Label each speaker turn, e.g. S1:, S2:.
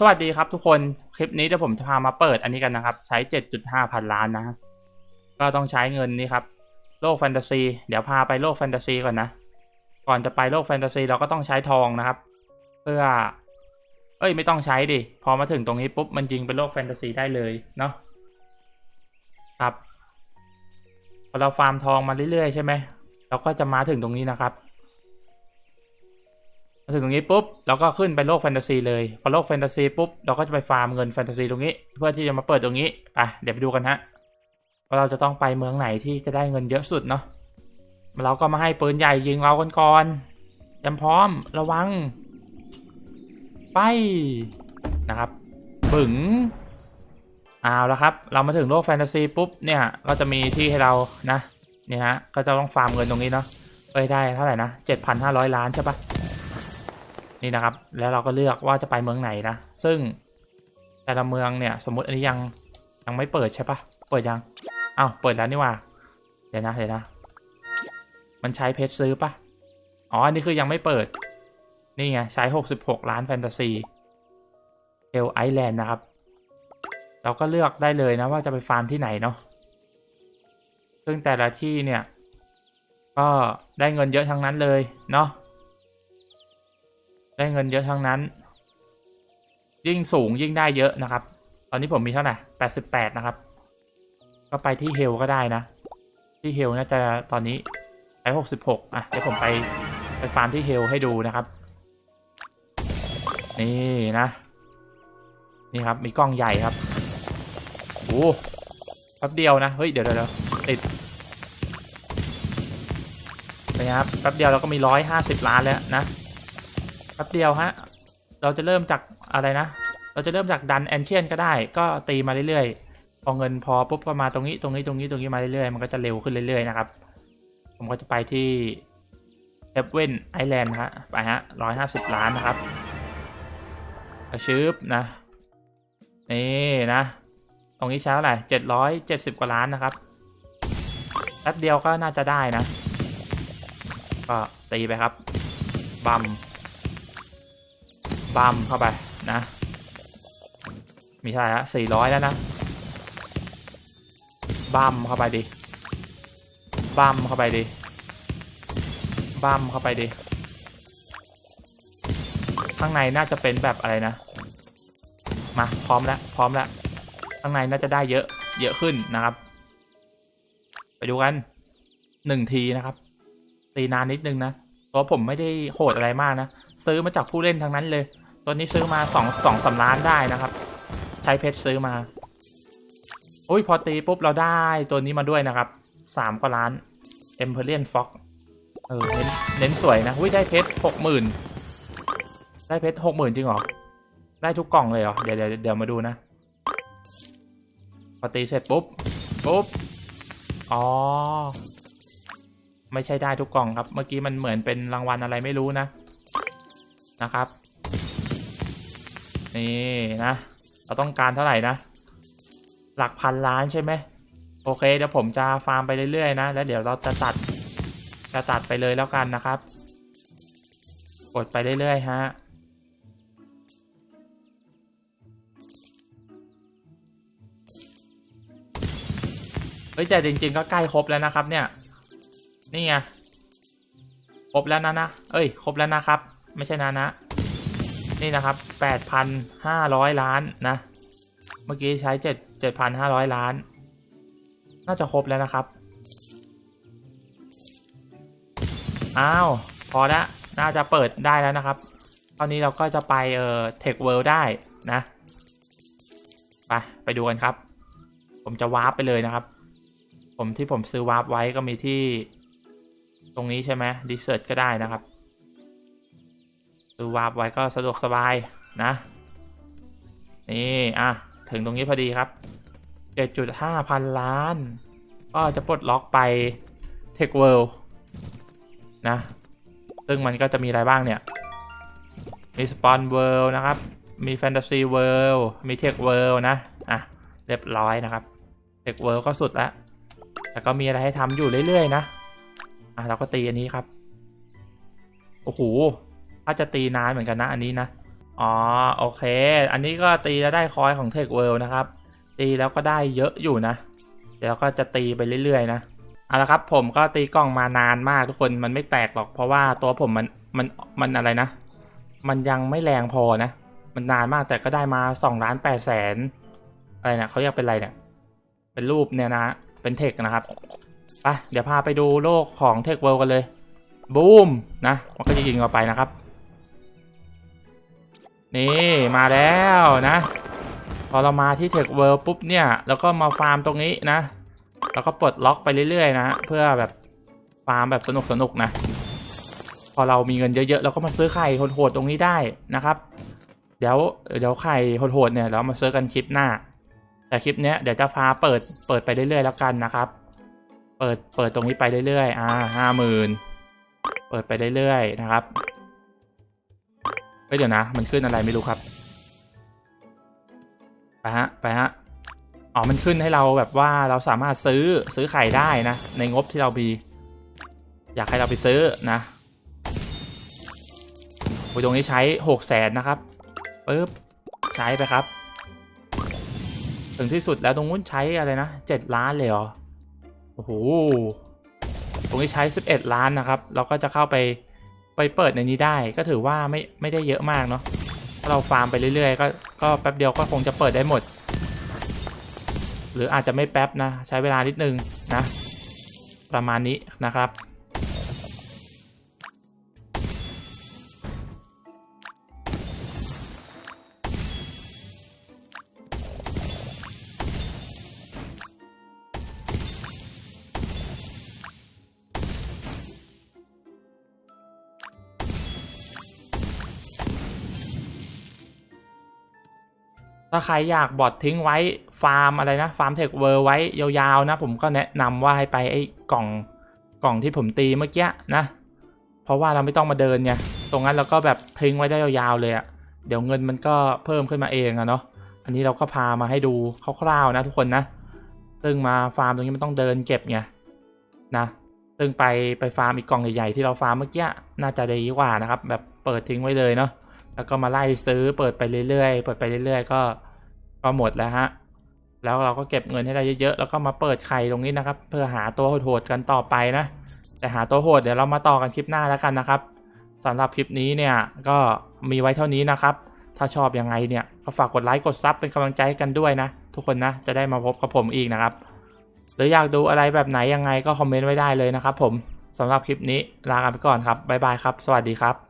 S1: สวัสดีครับทุกคนคลิปนี้เดี๋ยวผมจะพามาเปิดอันนี้กันนะครับ ใช้ 7.5 พันล้านนะ ก็ต้องใช้เงินนี่ครับ โลกแฟนตาซี เดี๋ยวพาไปโลกแฟนตาซีก่อนนะ ก่อนจะไปโลกแฟนตาซีเราก็ต้องใช้ทองนะครับ เพื่อ เอ้ยไม่ต้องใช้ดิ พอมาถึงตรงนี้ปุ๊บมันยิงเป็นโลกแฟนตาซีได้เลยเนาะครับพอเราฟาร์มทองมาเรื่อยๆใช่ไหมเราก็จะมาถึงตรงนี้นะครับ มาถึงตรงนี้ปุ๊บเราก็ขึ้นไปโลกแฟนตาซีเลยพอโลกแฟนตาซีปุ๊บเราก็จะไปฟาร์มเงินแฟนตาซีตรงนี้ เพื่อที่จะมาเปิดตรงนี้ไปเดี๋ยวไปดูกันฮะว่าเราจะต้องไปเมืองไหนที่จะได้เงินเยอะสุดเนาะเราก็มาให้ปืนใหญ่ยิงเรากันก่อนเตรียมพร้อมระวัง ไปนะครับบึ๋งเอาแล้วครับ เรามาถึงโลกแฟนตาซีปุ๊บเนี่ยก็จะมีที่ให้เรานะเนี่ยฮะก็จะต้องฟาร์มเงินตรงนี้เนาะเอ้ยได้เท่าไหร่นะ7,500 ล้านใช่ปะ นี่นะครับ แล้วเราก็เลือกว่าจะไปเมืองไหนนะ ซึ่งแต่ละเมืองเนี่ยสมมติอันนี้ยังยังไม่เปิดใช่ปะเปิดยังอ้าวเปิดแล้วนี่ว่าเดี๋ยวนะเดี๋ยวนะ มันใช้เพชรซื้อปะอ๋ออันนี้คือยังไม่เปิด นี่ไงใช้ 66 ล้านแฟนตาซีเอลไอแลนด์นะครับ เราก็เลือกได้เลยนะว่าจะไปฟาร์มที่ไหนเนาะซึ่งแต่ละที่เนี่ย ก็ได้เงินเยอะทั้งนั้นเลยเนาะ ได้เงินเยอะทั้งนั้น ยิ่งสูงยิ่งได้เยอะนะครับ ตอนนี้ผมมีเท่าไหร่แปดสิบแปดนะครับ ก็ไปที่เฮลก็ได้นะ ที่เฮลน่าจะตอนนี้ใช้หกสิบหกอะเดี๋ยวผมไปไปฟาร์มที่เฮลให้ดูนะครับ นี่นะ นี่ครับมีกล้องใหญ่ครับโอ้แป๊บเดียวนะ เฮ้ย เดี๋ยวเดี๋ยวเดี๋ยวติดนะครับแป๊บเดียวเราก็มีร้อยห้าสิบล้านแล้วนะ แป๊บเดียวฮะ เราจะเริ่มจากอะไรนะ เราจะเริ่มจากดันแอนเชียนก็ได้ ก็ตีมาเรื่อยๆ พอเงินพอปุ๊บก็มาตรงนี้ตรงนี้ตรงนี้ตรงนี้มาเรื่อยๆ มันก็จะเร็วขึ้นเรื่อยๆนะครับ ผมก็จะไปที่เอฟเว่นไอแลนด์ฮะ ไปฮะร้อยห้าสิบล้านนะครับกระชืบนะ นี่นะ ตรงนี้ใช้เท่าไหร่เจ็ดร้อยเจ็ดสิบกว่าล้านนะครับ แป๊บเดียวก็น่าจะได้นะ ก็ตีไปครับบัม บัมเข้าไปนะ มีเท่าไหร่ละสี่ร้อยแล้วนะบัมเข้าไปดิบัมเข้าไปดิบัมเข้าไปดิข้างในน่าจะเป็นแบบอะไรนะ มาพร้อมแล้วพร้อมแล้วข้างในน่าจะได้เยอะเยอะขึ้นนะครับ ไปดูกันหนึ่งทีนะครับตีนานนิดนึงนะเพราะผมไม่ได้โหดอะไรมากนะ ซื้อมาจากผู้เล่นทั้งนั้นเลย ตัวนี้ซื้อมาสองสองสาล้านได้นะครับ ใช้เพชรซื้อมาอุ้ยพอตีปุ๊บเราได้ตัวนี้มาด้วยนะครับสามกว่าล้าน e m p e r i a l Fox เออเน้นเน้นสวยนะอุ้ยได้เพชรหกหมื่นได้เพชรหกหมื่นจริงหรอ ได้ทุกกล่องเลยเหรอ เดี๋ยวเดี๋ยวเดี๋ยวมาดูนะ พอตีเสร็จปุ๊บ ปุ๊บ อ๋อ ไม่ใช่ได้ทุกกล่องครับ เมื่อกี้มันเหมือนเป็นรางวัลอะไรไม่รู้นะ นะครับ นี่นะ เราต้องการเท่าไหร่นะ หลักพันล้านใช่ไหมโอเคเดี๋ยวผมจะฟาร์มไปเรื่อยๆนะแล้วเดี๋ยวเราจะตัดจะตัดไปเลยแล้วกันนะครับ กดไปเรื่อยๆฮะเฮ้ยแต่จริงๆก็ใกล้ครบแล้วนะครับเนี่ย นี่ไงครบแล้วนะนะ เอ้ย ครบแล้วนะครับ ไม่ใช่นะนะ นี่นะครับ 8,500 ล้านนะ เมื่อกี้ใช้ 7 7,500 ล้าน น่าจะครบแล้วนะครับ อ้าว พอล้วน่าจะเปิดได้แล้วนะครับตอนนี้เราก็จะไปเอ่อ Tech World ได้นะ ไป ไปดูกันครับ ผมจะวาร์ปไปเลยนะครับ ผมที่ผมซื้อวาร์ปไว้ก็มีที่ ตรงนี้ใช่ไหมดีเซิร์ตก็ได้นะครับ ซื้อวาร์ปไว้ก็สะดวกสบายนะ นี่ อะ ถึงตรงนี้พอดีครับ 7.5 พันล้าน ก็จะปลดล็อกไป Tech World นะ ซึ่งมันก็จะมีอะไรบ้างเนี่ย มี Spawn World นะครับ มี Fantasy World มี Tech World นะ อะ เรียบร้อยนะครับ Tech World ก็สุดแล้วแต่ก็มีอะไรให้ทำอยู่เรื่อย ๆ นะ อะ เราก็ตีอันนี้ครับ โอ้โห ถ้าจะตีนานเหมือนกันนะอันนี้นะ อ๋อโอเค อันนี้ก็ตีแล้วได้คอยของเทคเวิลด์นะครับ ตีแล้วก็ได้เยอะอยู่นะ เดี๋ยวก็จะตีไปเรื่อยๆนะเอาละครับผมก็ตีกล้องมานานมากทุกคนมันไม่แตกหรอก เพราะว่าตัวผมมันมันมันอะไรนะ มันยังไม่แรงพอนะ มันนานมากแต่ก็ได้มา2ล้าน8แสนอะไรเนี่ยเขาเรียกเป็นอะไรเนี่ย เป็นรูปเนี่ยนะ เป็นเทคนะครับไปเดี๋ยวพาไปดูโลกของเทคเวิลด์กันเลยบูมนะมันก็จะยิงเราไปนะครับ นี่มาแล้วนะ พอเรามาที่เทคเวิลด์ปุ๊บเนี่ย แล้วก็มาฟาร์มตรงนี้นะ แล้วก็ปลดล็อกไปเรื่อยๆ นะ เพื่อแบบฟาร์มแบบสนุกๆนะ พอเรามีเงินเยอะๆเราก็มาซื้อไข่โหดๆตรงนี้ได้นะครับ เดี๋ยวเดี๋ยวไข่โหดๆเนี่ยเรามาซื้อกันคลิปหน้า แต่คลิปเนี้ยเดี๋ยวจะพาเปิดเปิดไปเรื่อยๆแล้วกันนะครับ เปิดเปิดตรงนี้ไปเรื่อยๆ อ่าห้าหมื่นเปิดไปเรื่อยๆนะครับ เฮ้ยเดี๋ยวนะ มันขึ้นอะไรไม่รู้ครับ ไปฮะ ไปฮะ อ๋อ มันขึ้นให้เราแบบว่าเราสามารถซื้อซื้อไข่ได้นะ ในงบที่เรามี อยากให้เราไปซื้อนะโอ้ยตรงนี้ใช้หกแสนนะครับปึ๊บใช้ไปครับ ถึงที่สุดแล้วตรงนู้นใช้อะไรนะเจ็ดล้านเลยเหรอ โอ้โห ตรงนี้ใช้สิบเอ็ดล้านนะครับ เราก็จะเข้าไป ไปเปิดในนี้ได้ก็ถือว่าไม่ไม่ได้เยอะมากเนาะถ้าเราฟาร์มไปเรื่อยๆก็ก็แป๊บเดียวก็คงจะเปิดได้หมด หรืออาจจะไม่แป๊บนะ ใช้เวลานิดนึงนะ ประมาณนี้นะครับ ถ้าใครอยากบอททิ้งไว้ฟาร์มอะไรนะฟาร์มเทคเวอร์ไว้ยาวๆนะ ผมก็แนะนำว่าให้ไปไอ้กล่องกล่องที่ผมตีเมื่อกี้นะ เพราะว่าเราไม่ต้องมาเดินไงตรงนั้นเราก็แบบทิ้งไว้ได้ยาวๆเลยอะเดี๋ยวเงินมันก็เพิ่มขึ้นมาเองอะเนาะอันนี้เราก็พามาให้ดูคร่าวๆนะทุกคนนะซึ่งมาฟาร์มตรงนี้มันต้องเดินเก็บไงนะซึ่งไปไปฟาร์มอีกกล่องใหญ่ๆที่เราฟาร์มเมื่อกี้น่าจะดีกว่านะครับ แบบเปิดทิ้งไว้เลยเนาะ แล้วก็มาไล่ซื้อเปิดไปเรื่อยๆ เปิดไปเรื่อยๆ ก็ก็หมดแล้วฮะ แล้วเราก็เก็บเงินให้ได้เยอะๆ แล้วก็มาเปิดไข่ตรงนี้นะครับ เพื่อหาตัวโหดๆกันต่อไปนะ แต่หาตัวโหดเดี๋ยวเรามาต่อกันคลิปหน้าแล้วกันนะครับสำหรับคลิปนี้เนี่ยก็มีไว้เท่านี้นะครับ ถ้าชอบยังไงเนี่ยก็ฝากกดไลค์กดซับเป็นกำลังใจให้กันด้วยนะ ทุกคนนะจะได้มาพบกับผมอีกนะครับ หรืออยากดูอะไรแบบไหนยังไงก็คอมเมนต์ไว้ได้เลยนะครับผมสำหรับคลิปนี้ลากันไปก่อนครับบ๊ายบายครับ สวัสดีครับ